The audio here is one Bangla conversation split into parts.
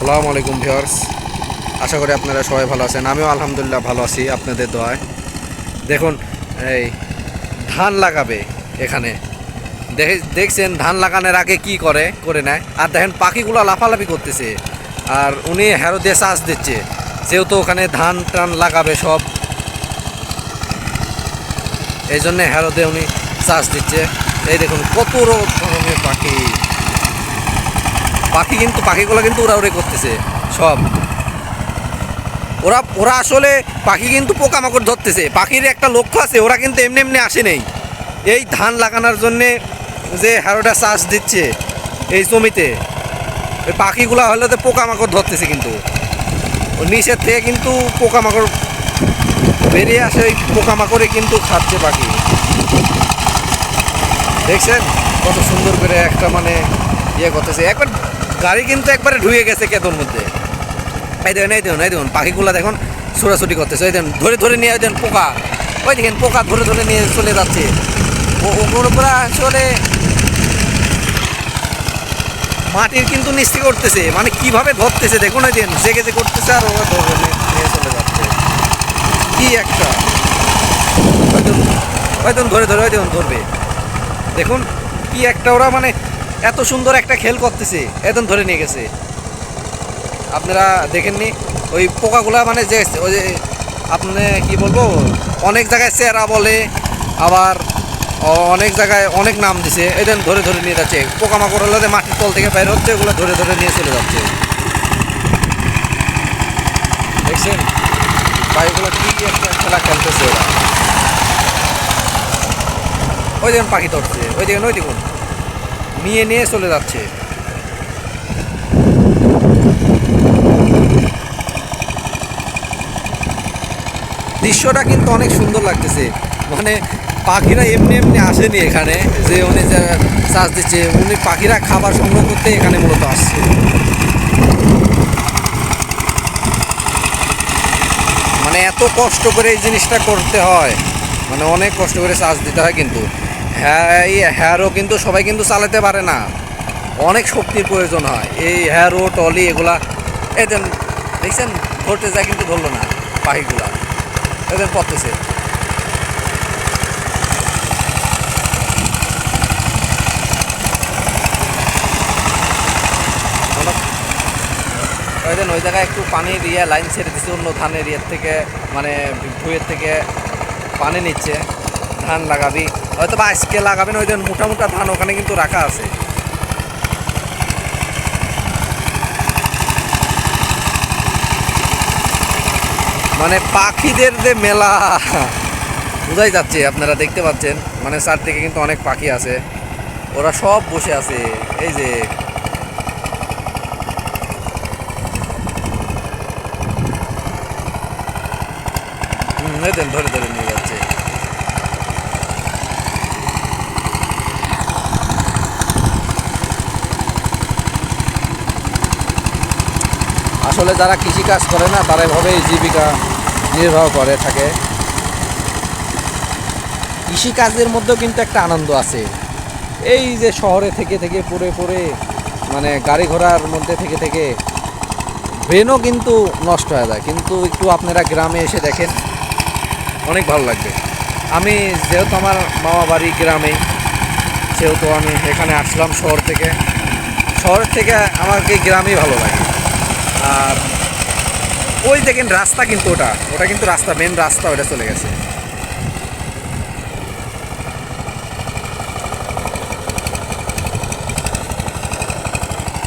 আসসালামু আলাইকুম ভিউয়ার্স। আশা করি আপনারা সবাই ভালো আছেন। আমিও আলহামদুলিল্লাহ ভালো আছি আপনাদের দোয়ায়। দেখুন, এই ধান লাগাবে এখানে। দেখে দেখছেন, ধান লাগানোর আগে কি করে? করে নেয়। আর দেখেন, পাখিগুলো লাফালাফি করতেছে। আর উনি হ্যারো দিয়ে চাষ দিচ্ছে। যেহেতু ওখানে ধান টান লাগাবে সব। এই জন্যে হ্যারো দিয়ে উনি চাষ দিচ্ছে। এই দেখুন, কত রো- ধরনের পাখি। পাখি কিন্তু পাখিগুলো কিন্তু উড়াউড়ি করতেছে, সব। ওরা ওরা আসলে পাখি কিন্তু পোকামাকড় ধরতেছে। পাখির একটা লক্ষ্য আছে, ওরা কিন্তু এমনি এমনি আসে নেই। এই ধান লাগানোর জন্যে যে হ্যারোটা চাষ দিচ্ছে এই জমিতে ওই পাখিগুলো হলে তো পোকামাকড় ধরতেছে কিন্তু। নিচের থেকে কিন্তু পোকামাকড় বেরিয়ে আসে, ওই পোকামাকড়ে কিন্তু খাচ্ছে পাখি। দেখছেন? কত সুন্দর করে একটা মানে ইয়ে করতেছে। একবার গাড়ি কিন্তু একবারে ঢুয়ে গেছে কেতন মধ্যে। এই দেখুন এই দেখুন এই দেখুন, পাখিগুলো দেখুন ছোটাছুটি করতেছে। ওই দেখুন, ধরে ধরে নিয়ে দেখুন, পোকা। ওই দেখেন, পোকা ধরে ধরে নিয়ে চলে যাচ্ছে। ওগুলো আসলে মাটির কিন্তু নিস্তি করতেছে। মানে কীভাবে ধরতেছে, দেখুন ওই দিন জেগে যে করতেছে আর ওরা ধরে নিয়ে চলে যাচ্ছে। কি একটা। ওই দেখুন, ধরে ধরে, ওই দেখুন, ধরবে। দেখুন, কি একটা ওরা মানে এত সুন্দর একটা খেল করতেছে একদম ধরে নিয়ে গেছে। আপনারা দেখেননি, ওই পোকাগুলা মানে যে ওই যে আপনি কি বলব, অনেক জায়গায় চেরা বলে, আবার অনেক জায়গায় অনেক নাম দিছে এদের ধরে ধরে নিয়ে যাচ্ছে। পোকামাকড় হলে মাটির তল থেকে বাইরে হচ্ছে ওগুলো ধরে ধরে নিয়ে চলে যাচ্ছে। দেখছেন? পাখিগুলো কি একটা খেলা খেলতেছে ওরা। ওই দেখুন পাখি ধরছে, ওই দেখুন ওই দেখুন। নিয়ে নিয়ে চলে যাচ্ছে। দৃশ্যটা কিন্তু অনেক সুন্দর লাগতেছে। মানে পাখিরা এমনি এমনি আসেনি এখানে, যে উনি যে চাষ দিচ্ছে, উনি পাখিরা খাবার সংগ্রহ করতে এখানে মূলত আসছে। মানে এত কষ্ট করে এই জিনিসটা করতে হয়। মানে অনেক কষ্ট করে চার্জ দিতে হয় কিন্তু। এই হ্যারও কিন্তু সবাই কিন্তু চালাতে পারে না। অনেক শক্তির প্রয়োজন হয়। এই হ্যারো, টলি এগুলা এদের দেখছেন, ধরতে যায় কিন্তু ধরলো না পাখিগুলা। এদের পড়তেছে। ওই ওই জায়গায় একটু পানির ইয়ে লাইন ছেড়ে দিচ্ছে অন্য ধানের ইয়ের থেকে মানে ভুঁয়ের থেকে পানি নিচ্ছে। ধান লাগাবি। হয়তো বা আজকে লাগাবেন ওই দিন মোটা মোটা ধান ওখানে কিন্তু রাখা আছে। মানে পাখিদের যে মেলা, বোঝাই যাচ্ছে, আপনারা দেখতে পাচ্ছেন। মানে চারদিকে কিন্তু অনেক পাখি আছে। ওরা সব বসে আছে, এই যে। ধরে ধরে নিয়ে যাচ্ছে আসলে যারা কৃষিকাজ করে না, তারা এভাবেই জীবিকা নির্বাহ করে, থাকে। কৃষিকাজের মধ্যেও কিন্তু একটা আনন্দ আছে। এই যে শহরে থেকে থেকে পড়ে পড়ে মানে গাড়ি ঘোড়ার মধ্যে থেকে থেকে ব্রেনও কিন্তু নষ্ট হয়ে যায়। কিন্তু একটু আপনারা গ্রামে এসে দেখেন, অনেক ভালো লাগবে। আমি যেহেতু আমার মামা বাড়ি গ্রামে, সেহেতু আমি এখানে আসলাম শহর থেকে। শহর থেকে আমাকে গ্রামেই ভালো লাগে। আর ওই দেখেন রাস্তা কিন্তু ওটা। ওটা কিন্তু রাস্তা মেন রাস্তা ওটা চলে গেছে।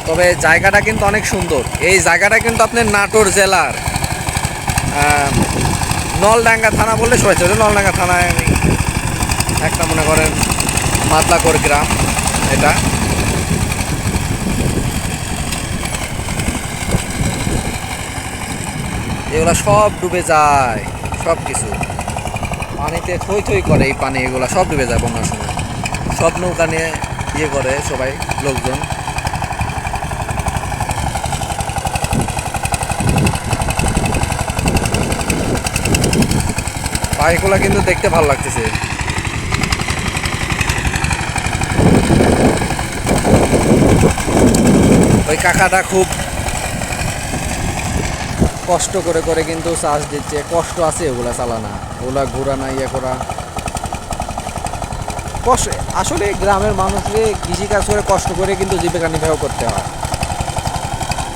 তবে জায়গাটা কিন্তু অনেক সুন্দর। এই জায়গাটা কিন্তু আপনার নাটোর জেলার নলডাঙ্গা থানা বললে সবাই চলে নলডাঙ্গা থানায় একটা মনে করেন মাতলাকর গ্রাম, এটা। এগুলা সব ডুবে যায় সব কিছু পানিতে থই থই করে এই পানি, এগুলো সব ডুবে যায় বন্যার সময়। সব নৌকা নিয়ে ইয়ে করে সবাই, লোকজন। পাখিগুলা কিন্তু দেখতে ভালো লাগতেছে। ওই কাকাটা খুব কষ্ট করে করে কিন্তু চাষ দিচ্ছে। কষ্ট আছে ওগুলা চালানা। ওগুলা ঘোরা না ইয়ে করা। কষ্ট, আসলে গ্রামের মানুষকে কৃষিকাজ করে কষ্ট করে কিন্তু জীবিকা নির্বাহ করতে হয়।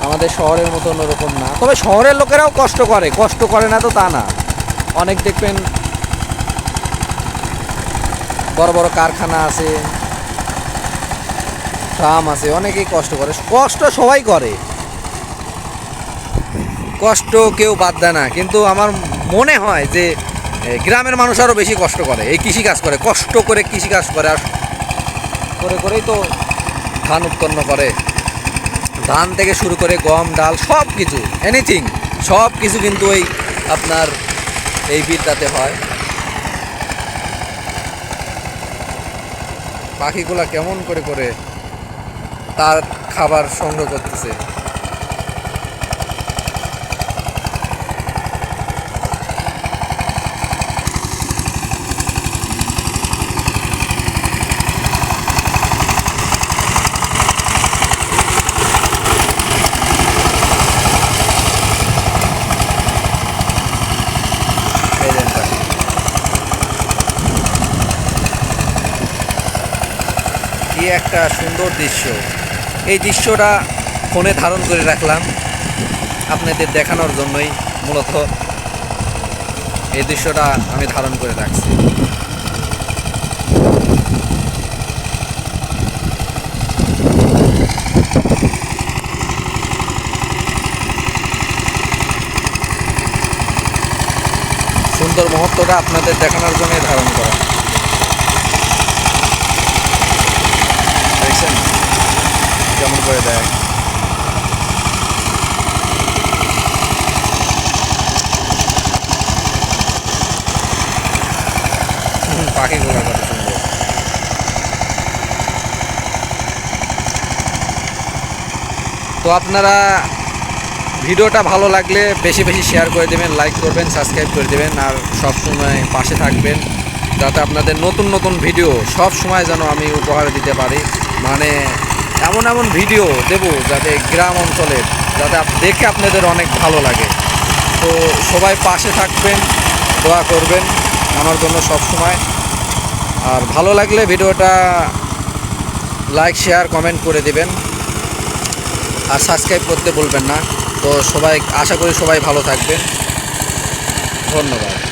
আমাদের শহরের মতো ওরকম না। তবে শহরের লোকেরাও কষ্ট করে। কষ্ট করে না তো তা না। অনেক দেখবেন বড় বড় কারখানা আছে, ফার্ম আছে, অনেকেই কষ্ট করে। কষ্ট সবাই করে। কষ্ট কেউ বাদ দেয় না। কিন্তু আমার মনে হয় যে গ্রামের মানুষ আরও বেশি কষ্ট করে, এই কৃষিকাজ করে, কষ্ট করে কৃষিকাজ করে আর করে করেই তো ধান উৎপন্ন করে। ধান থেকে শুরু করে গম, ডাল সব কিছু এনিথিং সব কিছু কিন্তু ওই আপনার এই বিদ্যাতে হয়। পাখিগুলা কেমন করে করে তার খাবার সংগ্রহ করতেছে এই দেন পাখি। কি একটা সুন্দর দৃশ্য। এই দৃশ্যটা ফোনে ধারণ করে রাখলাম আপনাদের দেখানোর জন্যই মূলত। এই দৃশ্যটা আমি ধারণ করে রাখছি। সুন্দর মুহূর্তটা আপনাদের দেখানোর জন্যই ধারণ করা। দেখছেন কেমন করে দেয়? পাখিগুলো কত সুন্দর তো আপনারা ভিডিওটা ভালো লাগলে বেশি বেশি শেয়ার করে দেবেন লাইক করবেন সাবস্ক্রাইব করে দেবেন, আর সব সময় পাশে থাকবেন, যাতে আপনাদের নতুন নতুন ভিডিও সব সময় যেন আমি উপহার দিতে পারি। মানে এমন এমন ভিডিও দেব যাতে গ্রাম অঞ্চলের যাতে দেখে আপনাদের অনেক ভালো লাগে। তো সবাই পাশে থাকবেন, দোয়া করবেন আমার জন্য সব সময়। আর ভালো লাগলে ভিডিওটা লাইক শেয়ার কমেন্ট করে দিবেন। আর সাবস্ক্রাইব করতে বলবেন না। তো সবাই, আশা করি সবাই ভালো থাকবেন। ধন্যবাদ।